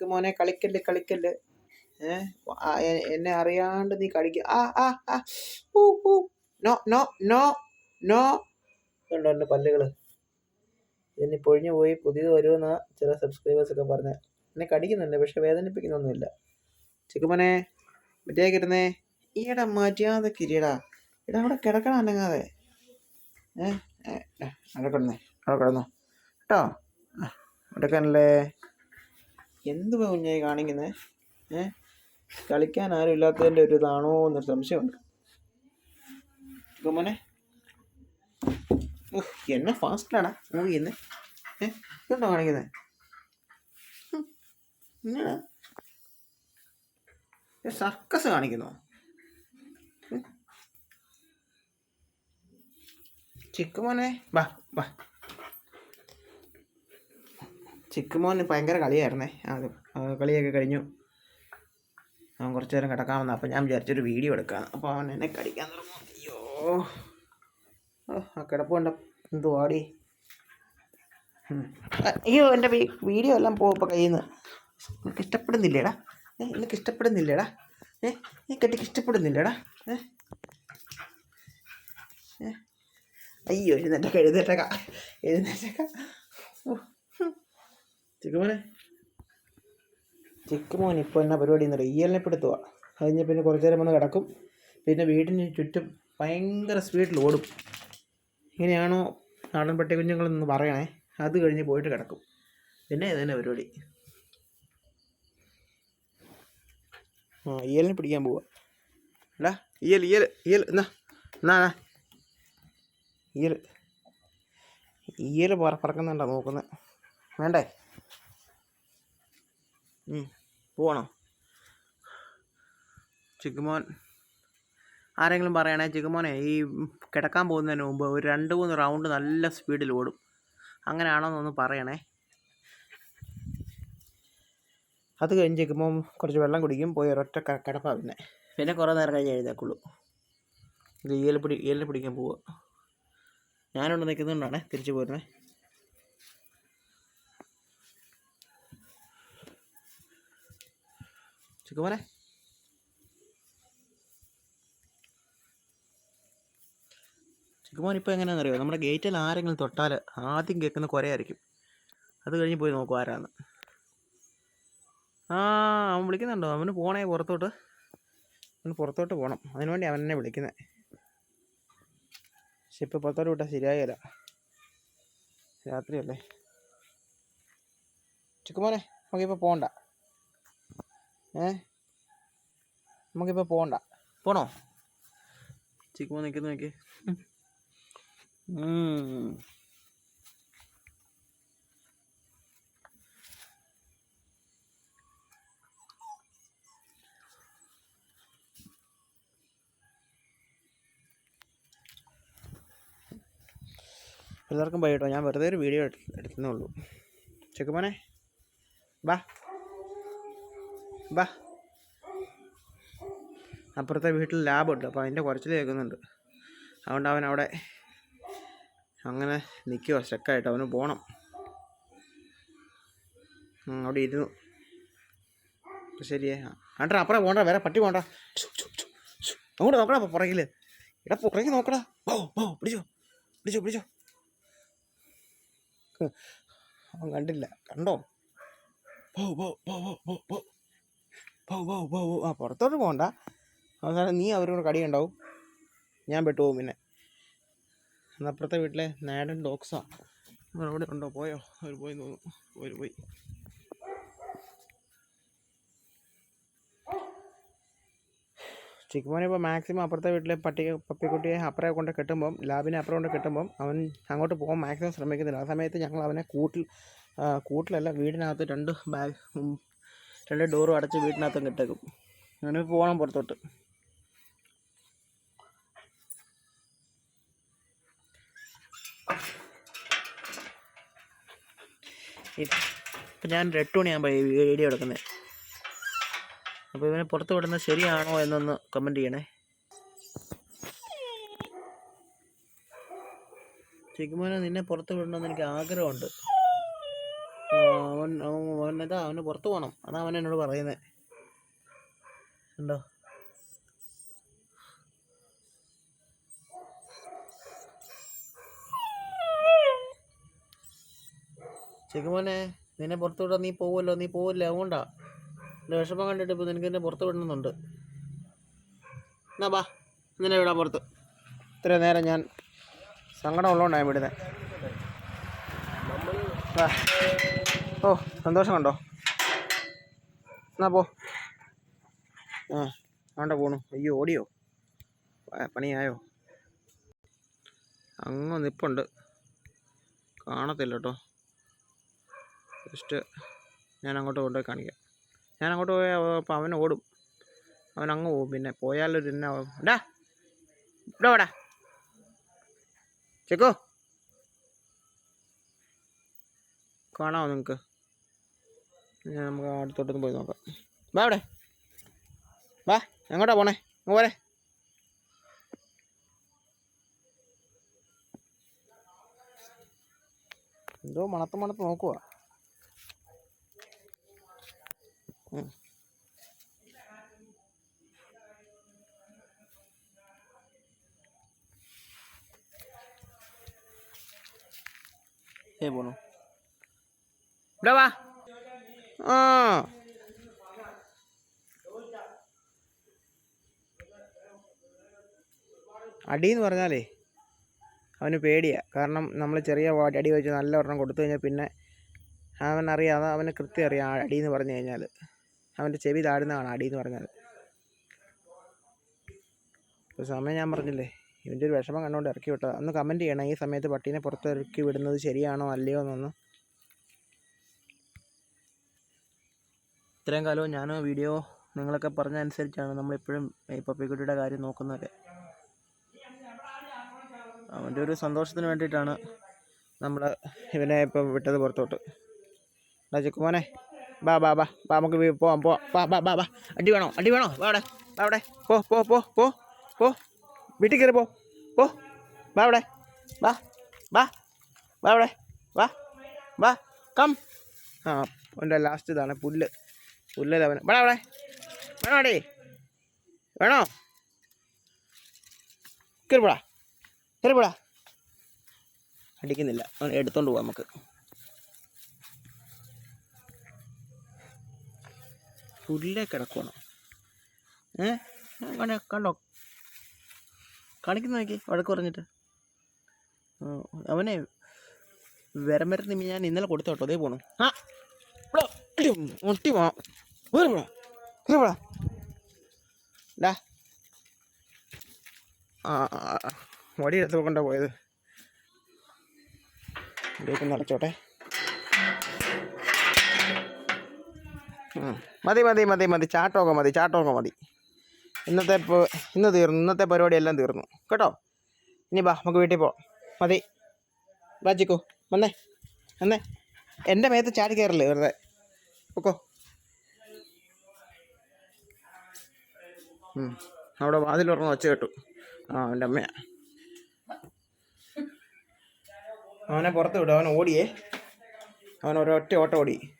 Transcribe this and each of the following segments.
മോനെ കളിക്കല്ല് കളിക്കല്ല്. ഏഹ് എന്നെ അറിയാണ്ട് നീ കളിക്ക. ആ ആ ആ. ഊ ഊ നോ നോ നോ നോ. കണ്ടോ എന്റെ പല്ലുകൾ? ഇതിന് പൊഴിഞ്ഞു പോയി പുതിയത് വരുമെന്നാ ചില സബ്സ്ക്രൈബേഴ്സൊക്കെ പറഞ്ഞത് എന്നെ കടിക്കുന്നുണ്ട് പക്ഷെ വേദനിപ്പിക്കുന്നൊന്നുമില്ല. ചിക്കുമോനെ മറ്റേ കിട്ടുന്നേ ഈടാ മര്യാദ കിരിയടാ ഇടാ അവിടെ കിടക്കണം അനങ്ങാതെ. ഏ ഏ, ഏ, അവിടെ കിടന്നേ അവിടെ കിടന്നോ. കേട്ടോ? അവിടെ എടുക്കാനല്ലേ എന്ത് കുഞ്ഞായി കാണിക്കുന്നത് ഏ? കളിക്കാൻ ആരും ഇല്ലാത്തതിന്റെ ഒരു ഇതാണോ എന്നൊരു സംശയമുണ്ട് മോനെ. എന്നെ ഫാസ്റ്റിലാടാ മൂവ് ചെയ്യുന്നത് ഏഹ് ഇതുണ്ടോ കാണിക്കുന്നത് സർക്കസ് കാണിക്കുന്നു. ചിക്കുമോനെ വാ വാ. ചിക്കുമോൻ ഭയങ്കര കളിയായിരുന്നേ. അത് കളിയൊക്കെ കഴിഞ്ഞു. അവൻ കുറച്ച് നേരം കിടക്കാമെന്ന്. അപ്പം ഞാൻ വിചാരിച്ചൊരു വീഡിയോ എടുക്കാം അപ്പോൾ അവൻ എന്നെ കടിക്കാൻ തുടങ്ങും അയ്യോ. ആ കിടപ്പ് കണ്ട എന്തോ ആടി അയ്യോ എന്റെ വീഡിയോ എല്ലാം പോകും ഇപ്പോൾ കയ്യിൽ നിന്ന് നിനക്ക് ഇഷ്ടപ്പെടുന്നില്ലേടാ? ഏ നിനക്ക് ഇഷ്ടപ്പെടുന്നില്ലേടാ? ഏ നീ കെട്ടിക്ക് ഇഷ്ടപ്പെടുന്നില്ലേടാ? ഏ? അയ്യോ എഴുന്നേറ്റക്ക എഴുന്നേറ്റക്ക എഴുന്നേറ്റക്ക ചിക്കുമോനെ ചിക്കുമോൻ ഇപ്പോൾ എന്നാ പരിപാടി എന്ന് റിയലിനെ പെടുത്തുക കഴിഞ്ഞ് പിന്നെ കുറച്ച് നേരം വന്ന് കിടക്കും. പിന്നെ വീടിന് ചുറ്റും ഭയങ്കര സ്പീഡിൽ ഓടും. ഇങ്ങനെയാണോ നാടൻ പട്ടി കുഞ്ഞുങ്ങളെന്ന് പറയണേ. അത് കഴിഞ്ഞ് പോയിട്ട് കിടക്കും. പിന്നെ ഇത് തന്നെ പരിപാടി. ആ ഇയലിനെ പിടിക്കാൻ പോവുക എടാ ഇയൽ ഇയൽ ഇയൽ എന്നാ എന്നാ. ഇയൽ ഇയൽ പറ പറക്കുന്നുണ്ടോ നോക്കുന്നത് വേണ്ടേ? ഉം, പോവാണോ ചിക്കുമോൻ ആരെങ്കിലും പറയണേ ചിക്കുമോനെ ഈ കിടക്കാൻ പോകുന്നതിന് മുമ്പ് ഒരു രണ്ട് മൂന്ന് റൗണ്ട് നല്ല സ്പീഡിൽ ഓടും. അങ്ങനെയാണോ എന്നൊന്ന് പറയണേ. അത് കഴിഞ്ഞ് ചിക്കുമ്പോൾ കുറച്ച് വെള്ളം കുടിക്കും പോയി ഒരൊറ്റ കിടപ്പാ പിന്നെ. പിന്നെ കുറേ നേരം കഴിഞ്ഞ് എഴുതേക്കുള്ളൂ ഇത് ഈയൽ പിടി ഈയലിനെ പിടിക്കാൻ പോവുക ഞാനിവിടെ നിൽക്കുന്നതുകൊണ്ടാണ് തിരിച്ചു പോരുന്നേ. ചിക്കുമോനെ ചിക്കുമോൻ ഇപ്പോൾ എങ്ങനെയാണെന്നറിയോ? നമ്മുടെ ഗേറ്റിൽ ആരെങ്കിലും തൊട്ടാൽ ആദ്യം കേൾക്കുന്ന കുരയായിരിക്കും. അത് കഴിഞ്ഞ് പോയി നോക്കും ആരാന്ന്. ആ അവൻ വിളിക്കുന്നുണ്ടോ? അവന് പോണേ പുറത്തോട്ട്. അവന് പുറത്തോട്ട് പോകണം അതിനുവേണ്ടി അവൻ എന്നെ വിളിക്കുന്നത് പക്ഷെ ഇപ്പോൾ പുറത്തോട്ട് വിട്ടാൽ ശരിയായല്ല രാത്രിയല്ലേ. ചിക്കുമോനെ നമുക്കിപ്പോൾ പോകണ്ട ഏ? നമുക്കിപ്പോൾ പോകണ്ട പോണോ? ചിക്കുമോൻ നിൽക്കുന്നു നോക്കി എല്ലാവർക്കും ബൈ കേട്ടോ ഞാൻ വെറുതെ ഒരു വീഡിയോ എടുത്തേ ഉള്ളൂ. ചെക്കുമോനെ ബാ. ബാ. അപ്പുറത്തെ വീട്ടിൽ ലാബുണ്ട് അപ്പോൾ അതിന്റെ കുറച്ചിൽ കേൾക്കുന്നുണ്ട്. അതുകൊണ്ട് അവൻ അവിടെ അങ്ങനെ നിൽക്കുക സ്റ്റക്കായിട്ട് അവന് പോകണം അവിടെ ഇരുന്നു. ശരിയേ. ആണ്ടാ അപ്പുറം പോണ്ട വേറെ പട്ടി പോണ്ട. അങ്ങോട്ട് നോക്കടാ പുറകിൽ എടാ പുറകിൽ നോക്കടാ. ഓ ഓ പിടിച്ചോ പിടിച്ചോ പിടിച്ചോ. അവൻ കണ്ടില്ല. കണ്ടോ? പോ പോ പോ പോ പോ. ആ പുറത്തോട്ട് പോകണ്ട അവസാനം നീ അവരോട് കടി ഉണ്ടാവും ഞാൻ പെട്ടുപോകും പിന്നെ. അപ്പുറത്തെ വീട്ടിലെ നാടൻ ഡോഗ്സാ അവിടെ ഉണ്ടോ? പോയോ? അവർ പോയി തോന്നുന്നു. അവർ പോയി. ചിക്കുമോനെ ഇപ്പോൾ മാക്സിമം അപ്പുറത്തെ വീട്ടിലെ പട്ടി പപ്പിക്കുട്ടിയെ അപ്പുറം കൊണ്ട് കെട്ടുമ്പം ലാബിനെ അപ്പുറം കൊണ്ട് കെട്ടുമ്പം അവൻ അങ്ങോട്ട് പോകാൻ മാക്സിമം ശ്രമിക്കുന്നില്ല. ആ സമയത്ത് ഞങ്ങൾ അവനെ കൂട്ടിൽ കൂട്ടിലല്ല വീടിനകത്ത് രണ്ട് ബാഗ് രണ്ട് ഡോറും അടച്ച് വീട്ടിനകത്തും കിട്ടേക്കും അങ്ങനെ പോകണം പുറത്തോട്ട്. ഇപ്പം ഞാൻ എട്ട് മണിയാകുമ്പോൾ ഈ വീഡിയോ എടുക്കുന്നത്. അപ്പോൾ ഇവനെ പുറത്ത് വിടുന്നത് ശരിയാണോ എന്നൊന്ന് കമന്റ് ചെയ്യണേ. ചിക്കുമോനെ നിന്നെ പുറത്ത് വിടണമെന്ന് എനിക്ക് ആഗ്രഹമുണ്ട്. അവനെന്താ അവന് പുറത്ത് പോകണം അതാ അവൻ എന്നോട് പറയുന്നത് ഉണ്ടോ ചെക്കുമോനെ നിന്നെ പുറത്ത് വിടാൻ നീ പോവുമല്ലോ നീ പോവില്ല അതുകൊണ്ടാ. എന്റെ വിഷമം കണ്ടിട്ട് ഇപ്പോൾ നിനക്ക് എന്നെ പുറത്ത് വിടണമെന്നുണ്ട്. എന്നാ ബാ നിന്നെ വിടാൻ പുറത്ത്. ഇത്ര നേരം ഞാൻ സങ്കടം ഉള്ളതുകൊണ്ടാണ് വിടുന്നത് ഓ സന്തോഷം കണ്ടോ? എന്നാ പോ. ആ ആണ്ട പോണു. അയ്യോ ഓടിയോ? പണിയായോ? അങ്ങ് നിപ്പുണ്ട്. കാണത്തില്ല കേട്ടോ ജസ്റ്റ് ഞാൻ അങ്ങോട്ട് കൊണ്ടുപോയി കാണിക്കാം. ഞാൻ അങ്ങോട്ട് പോയാൽ അപ്പോൾ അവൻ ഓടും. അവൻ അങ്ങ് പോകും പിന്നെ പോയാലൊരു എന്നാ ഡാ ഇവിടെ വേടാ. ചെക്കോ. കാണാമോ നിങ്ങൾക്ക് നമുക്ക് അടുത്തോട്ടൊന്ന് പോയി നോക്കാം. വാ അവിടെ. വാ എങ്ങോട്ടാ പോണേ? അങ്ങ് പോരെ. എന്തോ മണത്ത് മണത്ത് നോക്കുക ഏ പോണു. ഇവിടെ വാ. ആ. എന്ന് പറഞ്ഞാലേ അവന് പേടിയാ. കാരണം നമ്മൾ ചെറിയ അടി വെച്ച് നല്ല ഒരെണ്ണം കൊടുത്തു കഴിഞ്ഞാൽ പിന്നെ അവൻ അറിയാതെ അവന് കൃത്യം അറിയാം ആ അടി എന്ന് പറഞ്ഞു കഴിഞ്ഞാൽ അവന്റെ ചെവി താഴ്ന്നതാണ് അടി എന്ന് പറഞ്ഞാൽ ഇപ്പോൾ സമയം ഞാൻ പറഞ്ഞില്ലേ ഇവന്റെ ഒരു വിഷമം കണ്ടുകൊണ്ട് ഇറക്കി വിട്ടതാണ് ഒന്ന് കമന്റ് ചെയ്യണം. ഈ സമയത്ത് പട്ടീനെ പുറത്തിറക്കി വിടുന്നത് ശരിയാണോ അല്ലയോ എന്നൊന്ന്. ഇത്രയും കാലവും ഞാൻ വീഡിയോ നിങ്ങളൊക്കെ പറഞ്ഞ അനുസരിച്ചാണ് നമ്മളിപ്പോഴും ഈ പപ്പിക്കുട്ടിയുടെ കാര്യം നോക്കുന്നതൊക്കെ അവന്റെ ഒരു സന്തോഷത്തിന് വേണ്ടിയിട്ടാണ് നമ്മൾ ഇവനെ ഇപ്പം വിട്ടത് പുറത്തോട്ട്. എടാ ചെക്കുമോനെ ബാ ബാ ബാ ബാ നമുക്ക് പോവാം പോവാം. ബാ ബാ ബാ ബാ. അടി വേണോ? അടി വേണോ? വാ അവിടെ അവിടെ. പോ പോ പോ പോ പോ. വീട്ടിൽ കയറി പോ പോ. വാ അവിടെ വാ വാ വാ അവിടെ വാ വാ കം. ആ അവന്റെ ലാസ്റ്റ് ഇതാണ് പുല്ല്. പുല്ലല്ല അവന്. വേണോ അവിടെ? വേണോ അടേ? വേണോ? കയറിപ്പോടാ കയറിപ്പോടാ അടിക്കുന്നില്ല. എടുത്തോണ്ട് പോവാം നമുക്ക്. പുല്ലേ കിടക്കണോ ഏ? കണ്ടോ കണ്ടോ? കാണിക്കുന്ന നോക്കി വഴക്ക് പറഞ്ഞിട്ട്. അവനെ വരം വരെ ഞാൻ ഇന്നലെ കൊടുത്തോട്ടോ അതേ പോണു. ആ ഇടി, മുട്ടി ആ, ആ. വടി എടുത്ത് കൊണ്ടാ പോയത്. ഇതൊക്കെ നടച്ചോട്ടെ മതി മതി മതി മതി. ചാട്ടമൊക്കെ മതി ചാട്ടമൊക്കെ മതി. ഇന്നത്തെ ഇന്ന് തീർന്നു. ഇന്നത്തെ പരിപാടി എല്ലാം തീർന്നു. കേട്ടോ? ഇനി ബാ നമുക്ക് വീട്ടിൽ പോവാം. മതി. ബാ വന്നേ. വന്നേ. എന്റെ മേത്ത് ചാടി കയറില്ലേ വെറുതെ? പൊക്കോ. ഉം. വാതിൽ തുറന്ന് ഒച്ച കേട്ടു. ആ എന്റെ അമ്മയാ. അവനെ പുറത്ത് വിടും അവൻ ഓടിയേ. അവൻ ഒരൊറ്റ ഓട്ടം ഓടി.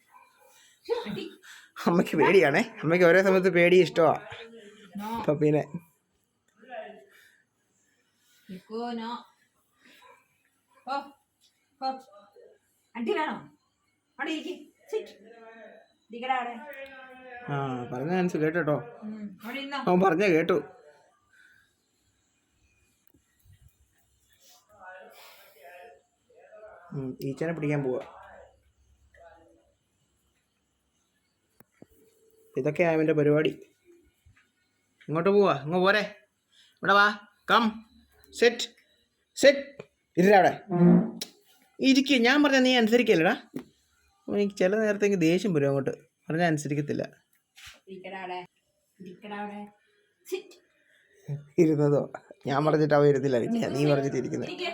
അമ്മയ്ക്ക് പേടിയാണേ. അമ്മയ്ക്ക് ഒരേ സമയത്ത് പേടി ഇഷ്ടമാ പപ്പീനെ അടി വേണോ? അവിടെ ഇരിക്ക്. അവിടെ ആ പറഞ്ഞ ആൻസ് കേട്ടോ അവൻ പറഞ്ഞ കേട്ടു. ഈച്ചനെ പിടിക്കാൻ പോവാ. ഇതൊക്കെയാ അവന്റെ പരിപാടി. ഇങ്ങോട്ട് പോവാ ഇങ്ങ് പോരെ. ഇവിടെ വാ കം സെറ്റ് സെറ്റ് ഇരുടാ അവിടെ. ഇരിക്കുക ഞാൻ പറഞ്ഞ നീ അനുസരിക്കല്ലടാ. എനിക്ക് ചില നേരത്തെ ദേഷ്യം വരും അങ്ങോട്ട്. പറഞ്ഞാൽ അനുസരിക്കത്തില്ല. ഇരുന്നതോ? ഞാൻ പറഞ്ഞിട്ട് അവ ഇരുന്നില്ല. നീ പറഞ്ഞിട്ട് ഇരിക്കുന്നത് ഇരിക്ക്.